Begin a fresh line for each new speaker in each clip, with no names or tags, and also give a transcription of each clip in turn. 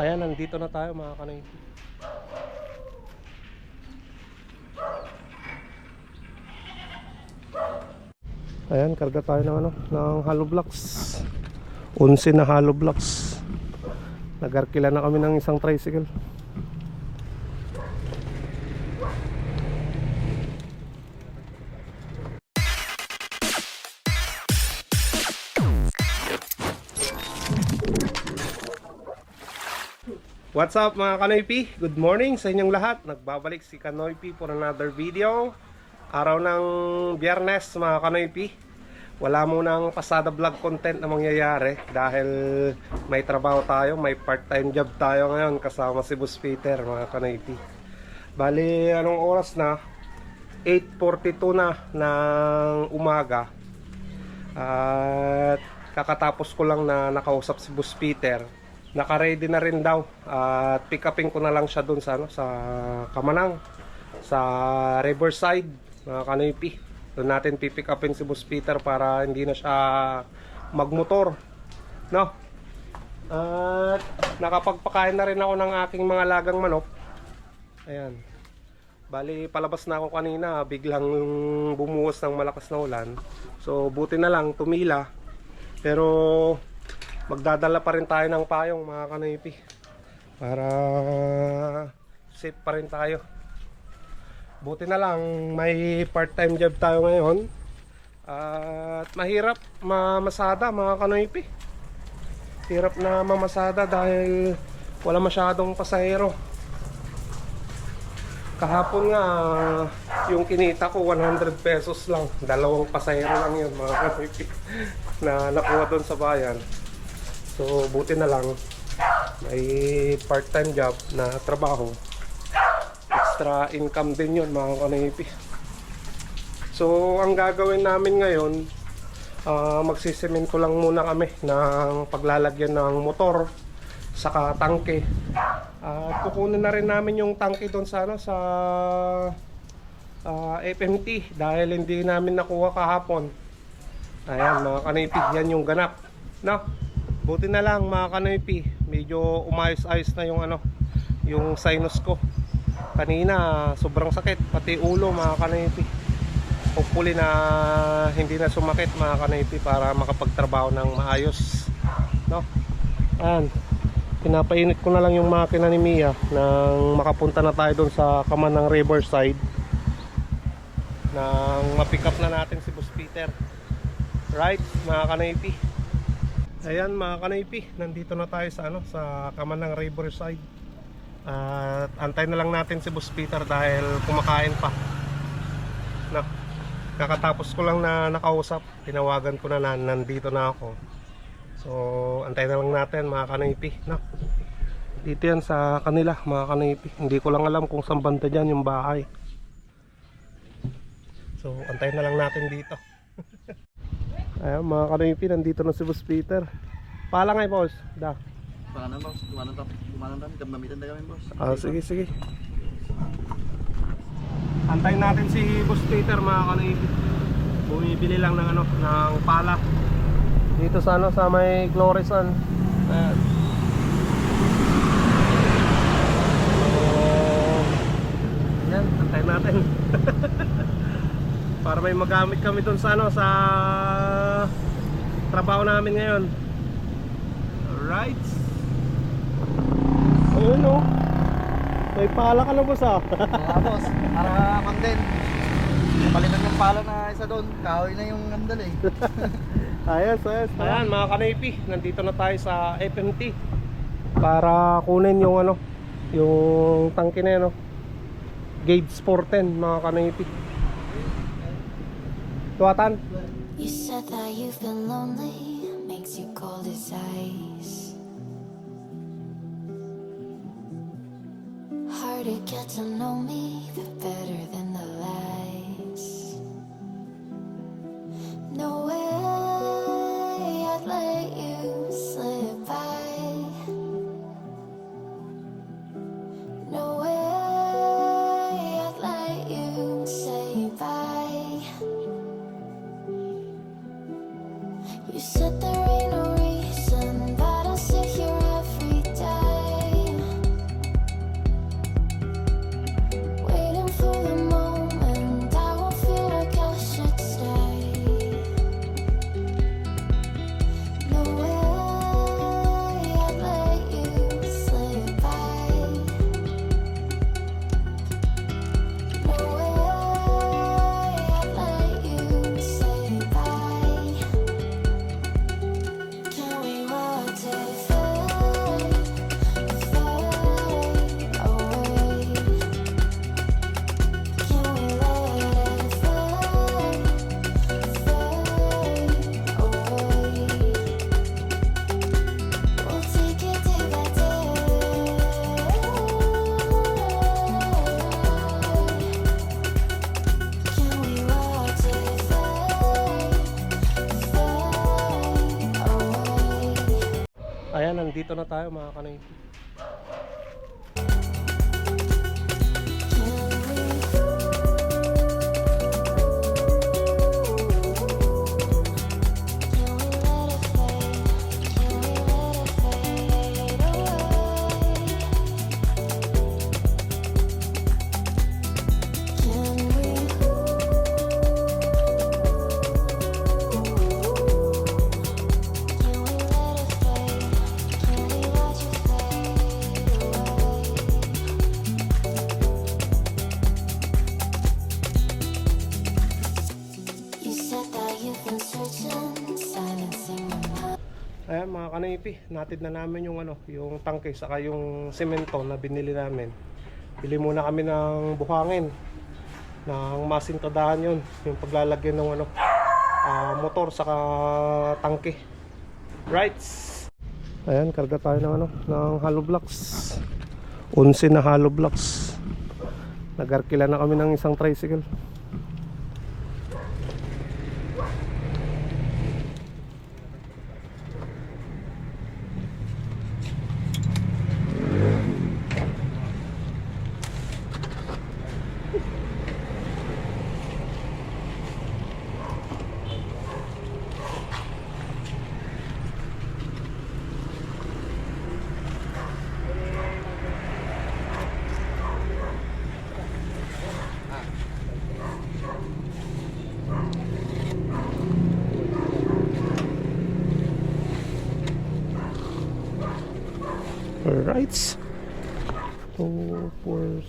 Ayan, nandito na tayo mga kanay. Ayan, karga tayo ng ano, ng hollow blocks. 11 na hollow blocks. Nagarkila na kami ng isang tricycle. What's up mga Kanoypi? Good morning sa inyong lahat. Nagbabalik si Kanoypi for another video. Araw ng biyernes mga Kanoypi. Wala munang pasada vlog content na mangyayari dahil may trabaho tayo, may part-time job tayo ngayon kasama si Boss Peter mga Kanoypi. Bali, anong oras na? 8.42 na ng umaga. At kakatapos ko lang na nakausap si Boss Peter naka-ready na rin daw. At pick upin ko na lang siya doon sa ano sa Kamanang sa Riverside mga kanoypi. Doon natin pipick upin si Boss Peter para hindi na siya magmotor no? At nakapagpakain na rin ako ng aking mga lagang manok. Ayan. Bali palabas na ako kanina biglang bumuhos ng malakas na ulan. So buti na lang tumila. Pero magdadala pa rin tayo ng payong mga kanipi para safe pa rin tayo. Buti na lang may part time job tayo ngayon. At mahirap mamasada mga kanipi hirap na mamasada dahil wala masyadong pasahero. Kahapon nga yung kinita ko 100 pesos lang. Dalawang pasahero lang yun mga kanipi na nakuha doon sa bayan So, buti na lang may part-time job na trabaho. Extra income din yun mga kanipi. So, ang gagawin namin ngayon, uh, magsisemento lang muna kami ng paglalagyan ng motor saka tangke. At kukunin na rin namin yung tangke doon sa ano sa uh, FMT dahil hindi namin nakuha kahapon. Ayan mga kanipi, yan yung ganap. No? Buti na lang mga kanoypi, medyo umayos-ayos na yung ano, yung sinus ko. Kanina sobrang sakit, pati ulo mga kanoypi. Hopefully na hindi na sumakit mga kanoypi para makapagtrabaho ng maayos. No? Ayan. Pinapainit ko na lang yung makina ni Mia nang makapunta na tayo doon sa kaman ng Riverside nang mapick up na natin si Boss Peter. Right, mga kanoypi. Ayan mga kanaypi, nandito na tayo sa ano sa Kamanang Riverside. At antay na lang natin si Boss Peter dahil kumakain pa. Na, kakatapos ko lang na nakausap, tinawagan ko na na nandito na ako. So, antay na lang natin mga kanaypi, no? Dito yan sa kanila, mga kanaypi. Hindi ko lang alam kung saan banda dyan yung bahay. So, antay na lang natin dito. Ayan mga kanaypi, nandito na si Boss Peter. Pala nga boss. Da.
Pangalan boss, kumanan ta, kumanan ta, gamamitan na kami boss.
Ah, sige, sige. Antayin natin si Boss Peter mga kanaypi. Bumibili lang ng ano, ng pala. Dito sa ano, sa may Glorisan. Ayan. So, yan, antayin natin. Para may magamit kami dun sa ano, sa trabaho namin ngayon. Alright. Ayun o. May pala ka na boss ah.
Boss, para content. Palitan yung pala na isa doon, kahoy na yung andal eh.
ayos, ayos. Ayan mga kanaypi, nandito na tayo sa FMT. Para kunin yung ano, yung tangke na yun, no? Gauge 410 mga kanaypi.
You said that you've been lonely, makes you cold as ice. Hard to get to know me, the better than the lies. No
dito na tayo mga kanay. Kanaypi, natid na namin yung ano, yung tangke saka yung semento na binili namin. Bili muna kami ng buhangin ng masintadahan yun, yung paglalagyan ng ano, ah, motor saka tangke. Rights. Ayan, karga tayo ng ano, ng hollow blocks. 11 na hollow blocks. Nagarkila na kami ng isang tricycle.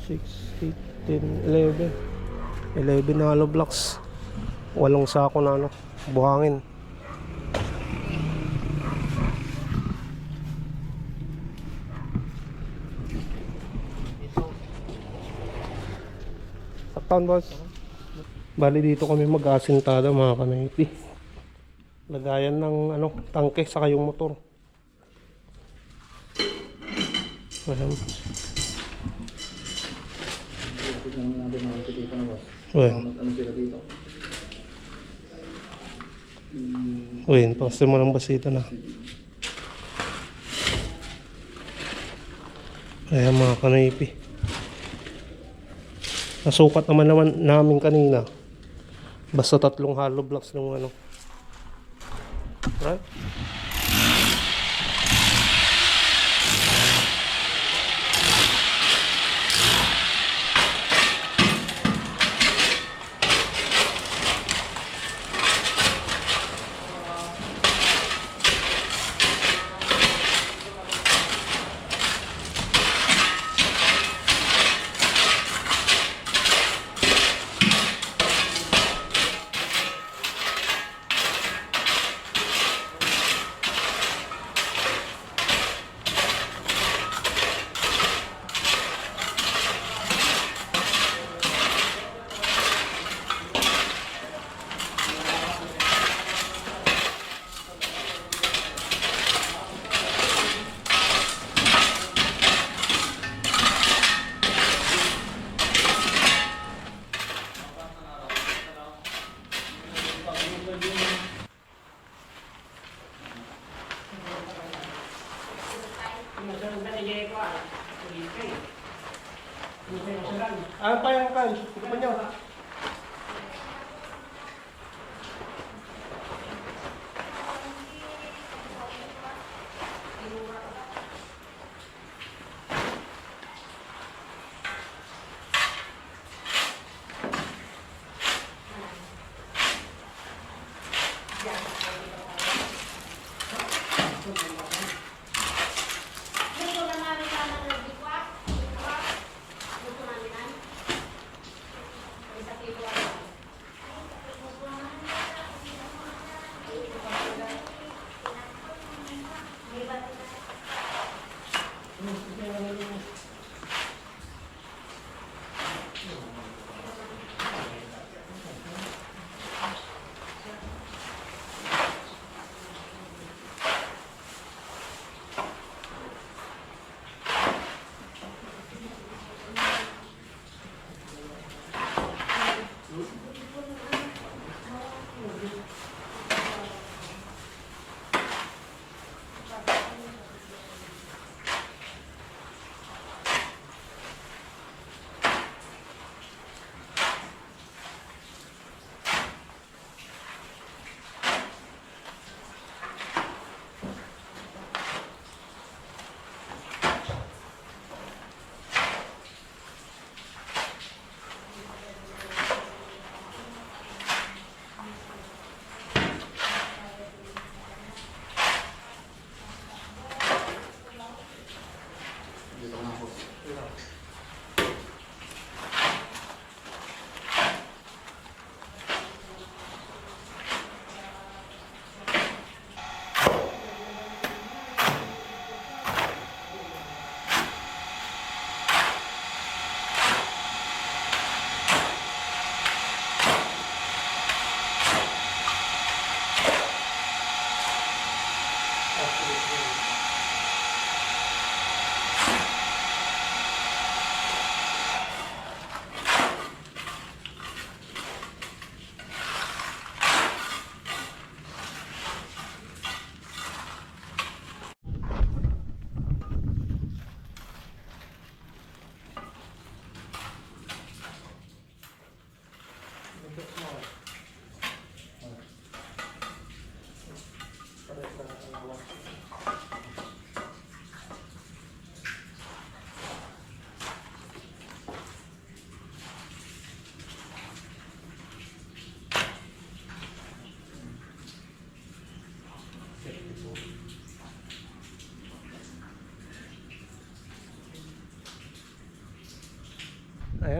6, 8, 10, 11. 11 na hollow blocks. Walong sako na ano, buhangin. Saktan boss. Bali dito kami mag-asintada mga kanayti. Lagayan ng ano, tangke saka yung motor. Ayan.
Tignan mo natin mga dito na boss.
Uy,
Ano sila dito?
uy, paste mo ng basita na. Ayan mga kanaypi. Nasukat naman naman namin kanina. Basta tatlong hollow blocks ng ano. Right?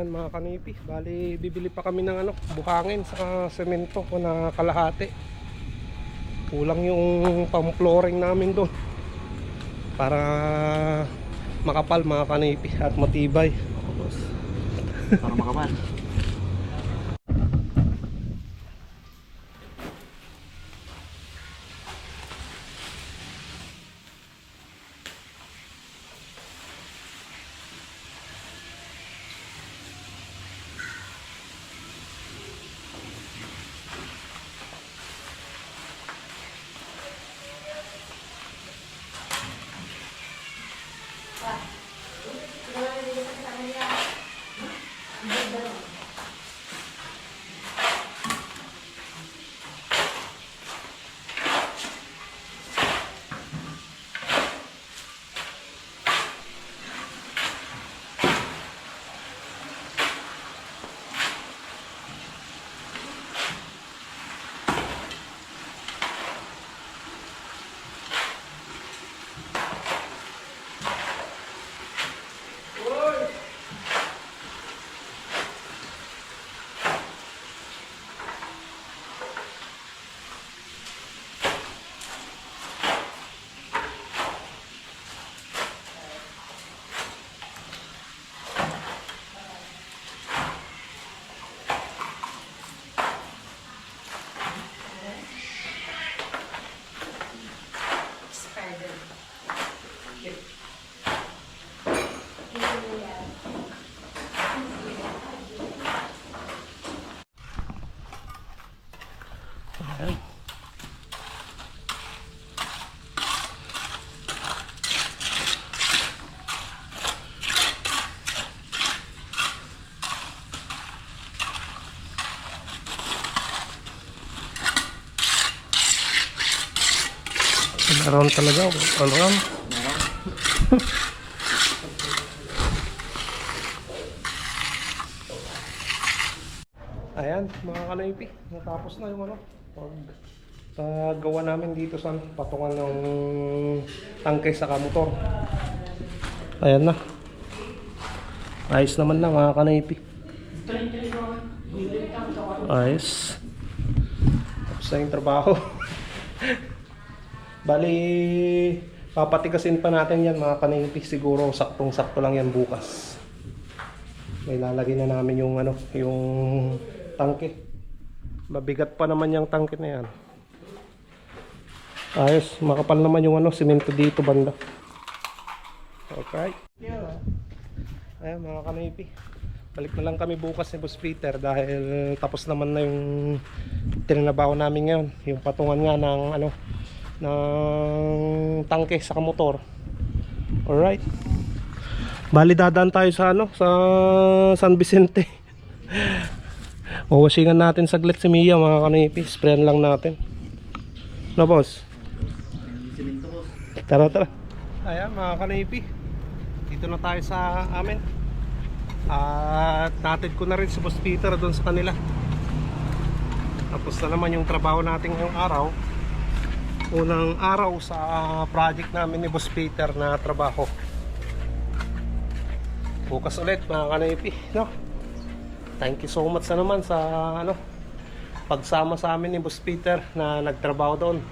Ayan mga kanipi, bali bibili pa kami ng ano, buhangin sa semento ko na kalahati. Kulang yung pang-flooring namin doon. Para makapal mga kanipi at matibay.
Para makapal.
Meron talaga, all around. Ayan, mga kanaypi, natapos na yung ano, pag paggawa namin dito sa ano, patungan ng tangke sa kamotor. Ayan na. Ayos naman na mga kanaypi. Ayos. Tapos na yung trabaho. Bali, papatigasin pa natin yan mga kanaypi. Siguro saktong-sakto lang yan bukas. May lalagay na namin yung ano, yung tangke. Mabigat pa naman yung tangke na yan. Ayos, makapal naman yung ano, simento dito banda. Okay. Ayan mga kanaypi. Balik na lang kami bukas ni Boss Peter dahil tapos naman na yung tinanabaho namin ngayon. Yung patungan nga ng ano, ng tangke sa motor. Alright. Bali dadaan tayo sa ano, sa San Vicente. Wawasingan natin saglit si Mia mga kanipi. Sprayan lang natin. No
boss?
Tara tara. Ayan mga kanipi. Dito na tayo sa amin. At natid ko na rin si Boss Peter doon sa kanila. Tapos na naman yung trabaho natin ngayong araw. Unang araw sa project namin ni Boss Peter na trabaho. Bukas ulit mga kanaypi, no? Thank you so much na naman sa ano pagsama sa amin ni Boss Peter na nagtrabaho doon.